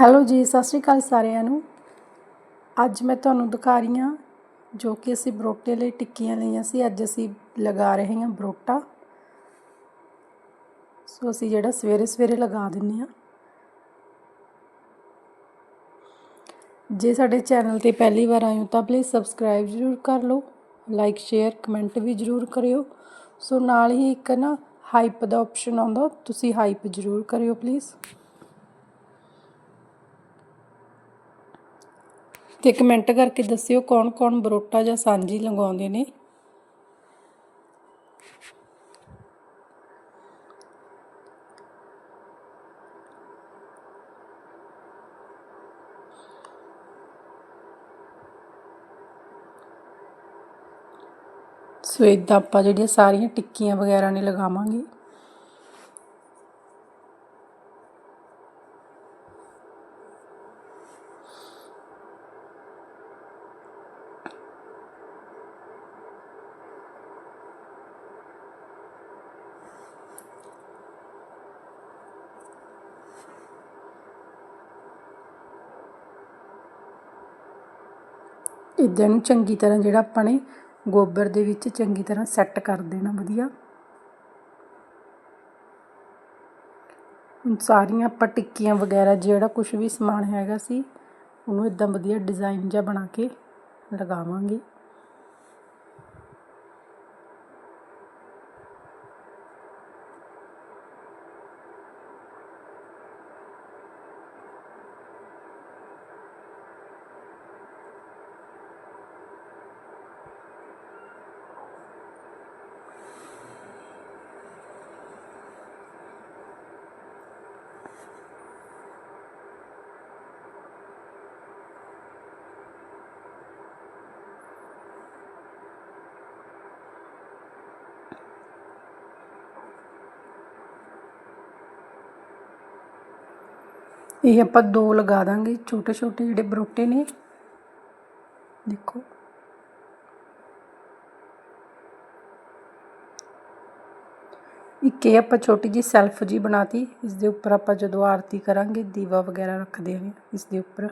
Hello ਜੀ, ਸਤਿ ਸ਼੍ਰੀ ਅਕਾਲ ਸਾਰਿਆਂ ਨੂੰ। ਅੱਜ ਮੈਂ ਤੁਹਾਨੂੰ ਦਿਖਾ ਰਹੀ ਹਾਂ ਜੋ ਕਿ ਅਸੀਂ ਬਰੋਟੇ ਲਈ ਟਿੱਕੀਆਂ ਲਈਆਂ ਸੀ। ਅੱਜ ਅਸੀਂ ਲਗਾ ਰਹੇ ਹਾਂ ਬਰੋਟਾ। ਸੋ ਅਸੀਂ ਜਿਹੜਾ ਸਵੇਰੇ ਸਵੇਰੇ ਲਗਾ ਦਿੰਨੇ ਹਾਂ। ਜੇ ਸਾਡੇ ਚੈਨਲ ਤੇ ਪਹਿਲੀ ਵਾਰ ਆਏ ਹੋ ਤਾਂ ਪਲੀਜ਼ ਸਬਸਕ੍ਰਾਈਬ ਜ਼ਰੂਰ ਕਰ ਲਓ। ਲਾਈਕ ਸ਼ੇਅਰ ਕਮੈਂਟ ਵੀ ਜ਼ਰੂਰ ਕਰਿਓ। ਸੋ ਨਾਲ ਹੀ ਇੱਕ ਨਾ ਹਾਈਪ ਦਾ ਆਪਸ਼ਨ ਆਉਂਦਾ, ਤੁਸੀਂ ਹਾਈਪ ਜ਼ਰੂਰ ਕਰਿਓ ਪਲੀਜ਼ ਤੇ ਕਮੈਂਟ ਕਰਕੇ ਦੱਸਿਓ ਕੌਣ ਕੌਣ ਬਰੋਟਾ ਜਾਂ ਸਾਂਝੀ ਲਗਾਉਂਦੇ ਨੇ। ਸੋ ਇੱਦਾਂ ਆਪਾਂ ਜਿਹੜੀਆਂ ਸਾਰੀਆਂ ਟਿੱਕੀਆਂ ਵਗੈਰਾ ਨੇ ਲਗਾਵਾਂਗੇ। ਇੱਦਾਂ ਨੂੰ ਚੰਗੀ ਤਰ੍ਹਾਂ ਜਿਹੜਾ ਆਪਾਂ ਨੇ ਗੋਬਰ ਦੇ ਵਿੱਚ ਚੰਗੀ ਤਰ੍ਹਾਂ ਸੈੱਟ ਕਰ ਦੇਣਾ, ਵਧੀਆ। ਹੁਣ ਸਾਰੀਆਂ ਆਪਾਂ ਟਿੱਕੀਆਂ ਵਗੈਰਾ, ਜਿਹੜਾ ਕੁਝ ਵੀ ਸਮਾਨ ਹੈਗਾ ਸੀ, ਉਹਨੂੰ ਇਦਾਂ ਵਧੀਆ ਡਿਜ਼ਾਈਨ ਜਿਹਾ ਬਣਾ ਕੇ ਲਗਾਵਾਂਗੇ। ਇਹ ਆਪਾਂ ਦੋ ਲਗਾ ਦਾਂਗੇ ਛੋਟੇ ਛੋਟੇ ਜਿਹੜੇ ਬਰੋਟੇ ਨੇ। ਦੇਖੋ। ਇੱਕ ਇਹ ਆਪਾਂ ਛੋਟੀ ਜੀ ਸੈਲਫ ਜੀ ਬਣਾਤੀ, ਇਸ ਦੇ ਉੱਪਰ ਆਪਾਂ ਜਦੋਂ ਆਰਤੀ ਕਰਾਂਗੇ, ਦੀਵਾ ਵਗੈਰਾ ਰੱਖਦੇ ਹਾਂ, ਇਸ ਦੇ ਉੱਪਰ।